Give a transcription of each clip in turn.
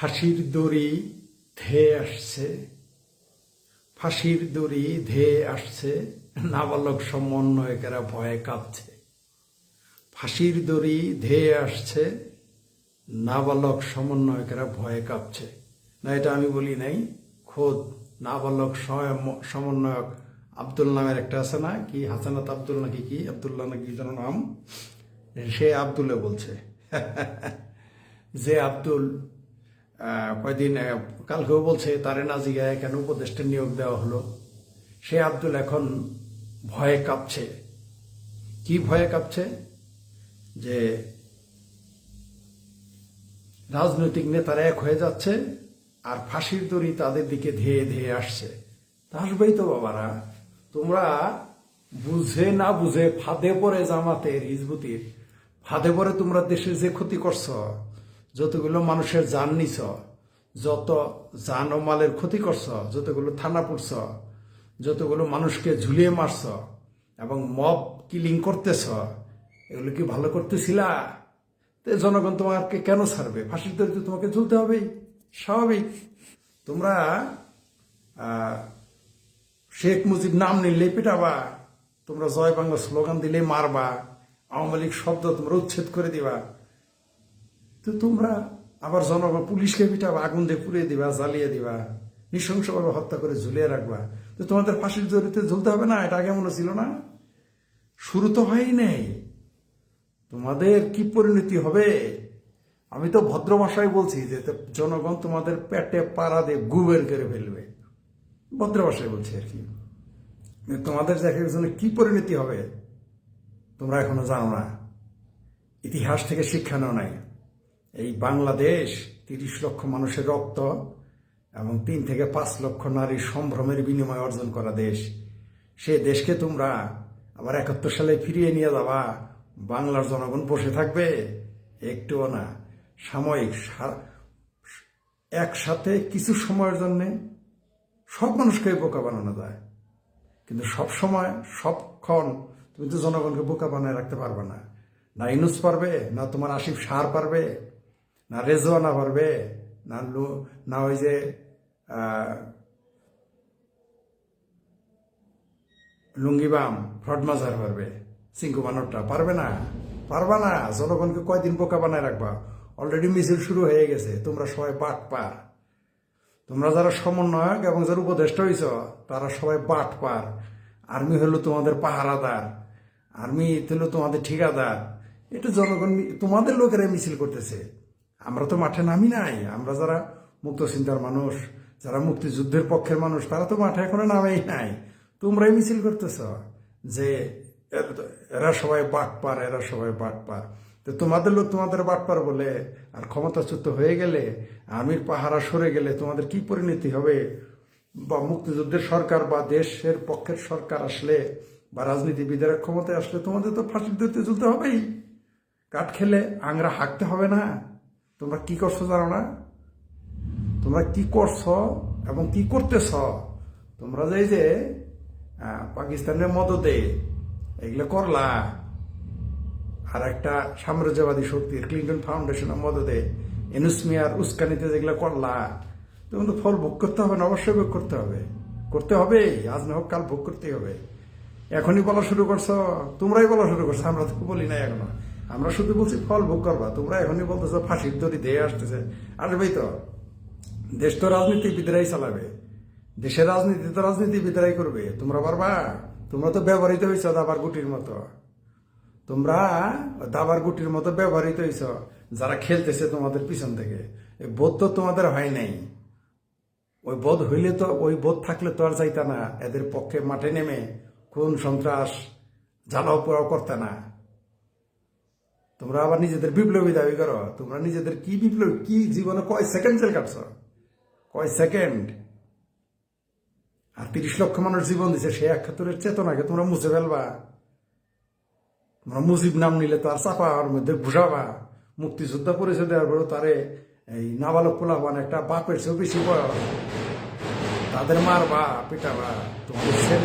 ফাঁসির দড়ি ধেয়ে আসছে। ফাঁসির দড়ি ধেয়ে আসছে। নাবালক সমন্বয়কেরা ভয়ে কাঁপছে। ফাঁসির দড়ি ধেয়ে আসছে। নাবালক সমন্বয়কেরা ভয়ে কাঁপছে। না, এটা আমি বলি নাই, খোদ নাবালক সমন্বয়ক আব্দুল নামের একটা আছে না, কি হাসানাত আব্দুল নাকি কি, আব্দুল্লাহ নাকি যেন নাম? সে আব্দুলে বলছে। যে আব্দুল কয়দিন কালকেও বলছে, তারে না জিগায় কেন উপদেষ্টা নিয়োগ দেওয়া হলো? সে আব্দুল এখন ভয়ে কাঁপছে। কি ভয়ে কাঁপছে? যে রাজনৈতিক নেতারা এক হয়ে যাচ্ছে আর ফাঁসির দড়ি তাদের দিকে ধেয়ে ধেয়ে আসছে। তা আসবেই তো বাবারা। তোমরা বুঝে না বুঝে ফাঁদে পড়ে জামাতের হিজবুতির, ফাঁদে পড়ে তোমরা দেশের যে ক্ষতি করছ যতগুলো মানুষের জান নিছ, যত জান ও মালের ক্ষতি করছ, যতগুলো থানা পড়ছ, যতগুলো মানুষকে ঝুলিয়ে মারছ এবং মব কিলিং করতেছ, এগুলো কি ভালো করতেছিলা? তো জনগণ তোমাকে কেন ছাড়বে? ফাঁসির দড়িতে তোমাকে ঝুলতে হবেই, স্বাভাবিক। তোমরা শেখ মুজিব নাম নিলে পিটাবা, তোমরা জয় বাংলা স্লোগান দিলে মারবা, আওয়ামী লীগ শব্দ তোমরা উচ্ছেদ করে দিবা। তো তোমরা আবার জনগণ পুলিশকে পিটাবা আগুন দিয়ে পুড়িয়ে দিবা, জ্বালিয়ে দিবা, নৃশংসভাবে হত্যা করে ঝুলিয়ে রাখবা। তো তোমাদের ফাঁসির জড়িতে ঝুলতে হবে না, এটা আগে মনে ছিল না? শুরু তো হয়ই নেই। তোমাদের কি পরিণতি হবে? আমি তো ভদ্র ভাষায় বলছি যে জনগণ তোমাদের পেটে পাড়া দিয়ে গুবের করে ফেলবে। ভদ্র ভাষায় বলছি আর কি। তোমাদের দেখার জন্য কি পরিণতি হবে, তোমরা এখনও জানো না। ইতিহাস থেকে শিক্ষা নেও নাই। এই বাংলাদেশ তিরিশ লক্ষ মানুষের রক্ত এবং তিন থেকে পাঁচ লক্ষ নারীর সম্ভ্রমের বিনিময়ে অর্জন করা দেশ। সে দেশকে তোমরা আবার একাত্তর সালে ফিরিয়ে নিয়ে যাবা। বাংলার জনগণ বসে থাকবে। একটুও না, সাময়িক একসাথে কিছু সময়ের জন্যে সব মানুষকে বোকা বানানো যায়। কিন্তু সব সময় সবক্ষণ তুমি তো জনগণকে বোকা বানায় রাখতে পারবে না। না ইনুস পারবে, না তোমার আসিফ সার পারবে। না রেজওয়ানা পারবে, না না ওই যে লুঙ্গিবাম ফ্রড মাজার পারবে সিঙ্কু বানরটা পারবে না, পারবা না, জনগণকে কয়দিন বোকা বানায় রাখবা? অলরেডি মিছিল শুরু হয়ে গেছে, তোমরা সবাই বাট পার। তোমরা যারা সমন্বয়ক এবং যারা উপদেষ্টা হইছ, তারা সবাই বাট পার। আর্মি হলো তোমাদের পাহারাদার, আর্মি হলো তোমাদের ঠিকাদার। এটা জনগণ তোমাদের লোকেরা মিছিল করতেছে। আমরা তো মাঠে নামি নাই। আমরা যারা মুক্ত চিন্তার মানুষ, যারা মুক্তিযুদ্ধের পক্ষের মানুষ, তারা তো মাঠে এখনও নামেই নাই। তোমরাই মিছিল করতেছ যে এরা সবাই বাট পার এরা সবাই বাট পার তো তোমাদের লোক তোমাদের বাট পার বলে আর ক্ষমতাচ্যুত হয়ে গেলে, আমির পাহারা সরে গেলে তোমাদের কি পরিণতি হবে? বা মুক্তিযুদ্ধের সরকার বা দেশের পক্ষের সরকার আসলে বা রাজনীতিবিদের ক্ষমতায় আসলে তোমাদের তো ফাঁসির দড়িতে চলতে হবেই। কাঠ খেলে আংরা হাঁকতে হবে না। তোমরা কি করছ জানো না? তোমরা কি করছ এবং কি করতেছ? তোমরা যে যে পাকিস্তানের মদতে এগুলো করলা। আর একটা সাম্রাজ্যবাদী শক্তির ক্লিন্টন ফাউন্ডেশনের মদতে এনুসমিয়ার উস্কানিতে যেগুলো করলা তখন তো ফল ভোগ করতে হবে না, অবশ্যই ভোগ করতে হবে। করতে হবে, আজ না হোক কাল ভোগ করতেই হবে। এখনই বলা শুরু করছ, তোমরাই বলা শুরু করছ, আমরা তো বলি না এখনও। আমরা শুধু বলছি, ফল ভোগ করবা। তোমরা এখনই বলতেছো, ফাঁসির দড়ি দিয়ে আসতেছে। আসবেই তো, দেশ তো রাজনীতিবিদরাই চালাবে। দেশের রাজনীতি তো রাজনীতি রাজনীতিবিদরাই করবে। তোমরা পারবা? তোমরা তো ব্যবহৃত হয়েছ দাবার গুটির মতো। তোমরা দাবার গুটির মতো ব্যবহৃত হয়েছ যারা খেলতেছে তোমাদের পিছন থেকে। এই বোধ তো তোমাদের হয় নাই। ওই বোধ হইলে তো, ওই বোধ থাকলে তো আর যাইতা না। এদের পক্ষে মাঠে নেমে কোন সন্ত্রাস, জ্বালাও পোড়াও করতে না। তোমরা আবার নিজেদের বিপ্লবী দাবি করো। তোমরা নিজেদের কি বিপ্লবী, কি জীবনে কয় সেকেন্ড জেল কাটছ কয় সেকেন্ড? আর তিরিশ লক্ষ মানুষ জীবন দিছে সেই একাত্তরের চেতনাকে তোমরা মুছে ফেলবা। তোমরা মুজিব নাম নিলে তার চাপা আর মধ্যে ঘুষাবা মুক্তিযুদ্ধ পরিচয় দেওয়ার পরে তারে এই নাবালক পোলাবান একটা বাপের চেয়েও বেশি বয়স। তাদের মারবা, পিটাবা, তোমাদের দিবে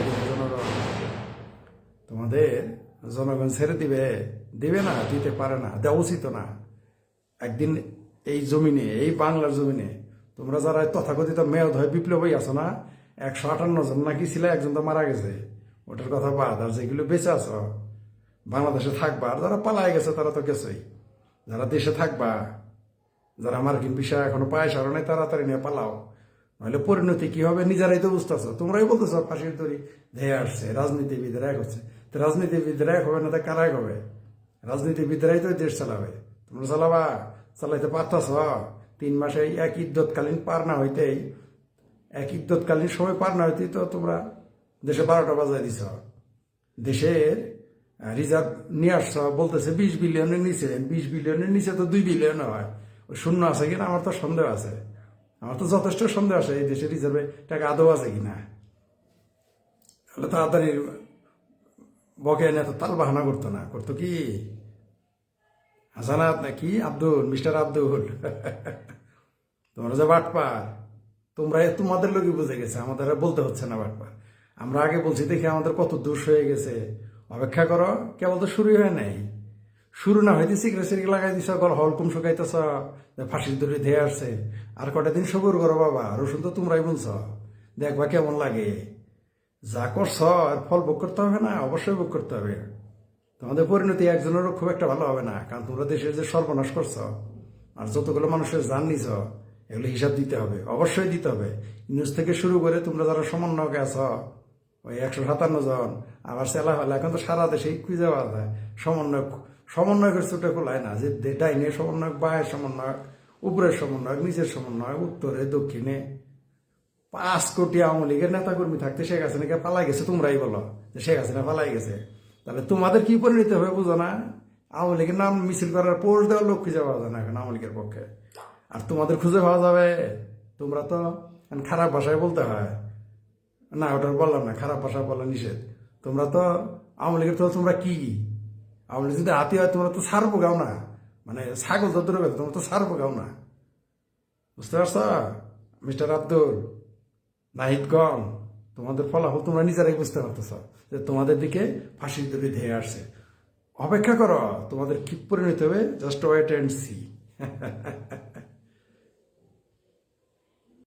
তোমাদের জনগণ ছেড়ে দিবে দিবে না, দিতে পারে না, দেওয়া উচিত না। একদিন এই জমিনে, এই বাংলার জমিনে তোমরা যারা তথাকথিত মেয়দ হয় বিপ্লবী আছো না, একশো আটান্ন জন নাকি ছিল, একজন তো মারা গেছে। ওটার কথা বাদ, আর যেগুলো বেঁচে আছো, বাংলাদেশে থাকবা, আর যারা পালায় গেছে তারা তো গেছেই। যারা দেশে থাকবা, যারা মার্কিন বিষয় এখনও পায় সারণে তাড়াতাড়ি নিয়ে পালাও। নাহলে পরিণতি কি হবে, নিজেরাই তো বুঝতেছো। তোমরাই বলতেছো ফাঁসির তৈরি ধেয়ে আসছে, রাজনীতিবিদরা এক হচ্ছে। তো রাজনীতিবিদরা হবে না তো কারা এক হবে রাজনীতিবিদরাই তো দেশ চালাবে। তোমরা চালাবা, চালাইতে পারতাছ তিন মাসে এক ইদ্যৎকালীন পার না হইতেই, এক ইদ্যৎকালীন সময় পার না হইতেই তো তোমরা দেশে বারোটা বাজায় দিছ। দেশের রিজার্ভ নিয়ে আসছ, বলতেছে বিশ বিলিয়নের নিচে, বিশ বিলিয়নের নিচে তো দুই বিলিয়ন হয়। ওই শূন্য আছে কিনা আমার তো সন্দেহ আছে। আমার তো যথেষ্ট সন্দেহ আছে এই দেশের রিজার্ভে টাকা আদৌ আছে কিনা। তাহলে তাড়াতাড়ি বকে এনে তো তাল বাহানা করতো না, করতো কি? হাসানাত নাকি আব্দুল, মিস্টার আব্দুল। তোমরা যে বাটপা তোমরা তোমাদের লোকই বুঝে গেছে, আমাদের বলতে হচ্ছে না বাটপা আমরা আগে বলছি দেখি আমাদের কত দোষ হয়ে গেছে। অপেক্ষা করো, কেবল তো শুরুই হয় নাই। শুরু না হইতে সিগারেট সিগারেট লাগাই দিছ, গল হলকুম শুকাইতেছ ফাঁসির দড়ি ধেয়ে আসছে। আর কটা দিন সবুর করো বাবা, রসুন তো তোমরাই বলছ দেখবা কেমন লাগে। যা করছ আর ফল ভোগ করতে হবে না, অবশ্যই ভোগ করতে হবে। তোমাদের পরিণতি একজনেরও খুব একটা ভালো হবে না, কারণ তোমরা দেশের যে সর্বনাশ করছ, আর যতগুলো মানুষের জান নিছ, এগুলো হিসাব দিতে হবে, অবশ্যই দিতে হবে। নিউজ থেকে শুরু করে তোমরা যারা সমন্বয়কে আছ, ওই একশো সাতান্ন জন, আবার সেলা হলে এখন তো সারা দেশেই খুঁজে পাওয়া যায় সমন্বয় সমন্বয়কের চোটে খোলায় না, যে ডাইনে সমন্বয়ক, বায়ের সমন্বয়ক, উপরের সমন্বয়ক, নিচের সমন্বয়ক, উত্তরে, দক্ষিণে পাঁচ কোটি আওয়ামী লীগের নেতাকর্মী থাকতে শেখ হাসিনাকে পালাই গেছে, তোমরাই বলো যে শেখ হাসিনা পালাই গেছে। তাহলে তোমাদের কি পরিণতি হবে বুঝো না? আওয়ামী লীগের নাম মিছিল করার পোস্ট দেওয়ার লোক খুঁজে পাওয়া যায় না এখন আওয়ামী লীগের পক্ষে। আর তোমাদের খুঁজে পাওয়া যাবে? তোমরা তো খারাপ ভাষায় বলতে হয়। না, ওটা বললাম না, খারাপ ভাষা বলা নিষেধ। তোমরা তো আওয়ামী লীগের তো তোমরা কি? আওয়ামী লীগ যদি হাতি হয়, তোমরা তো সার পোগাও না। মানে ছাগল তো দূরে তোমরা তো সার পোগাও না। বুঝতে পারছ? মিস্টার আব্দুল নাহিদ গম তোমাদের ফলাফল তোমরা নিজেরাই বুঝতে পারতেছ যে তোমাদের দিকে ফাঁসির দড়ি ধেয়ে আসছে। অপেক্ষা করো, তোমাদের কি পরিণত হবে? Just wait and C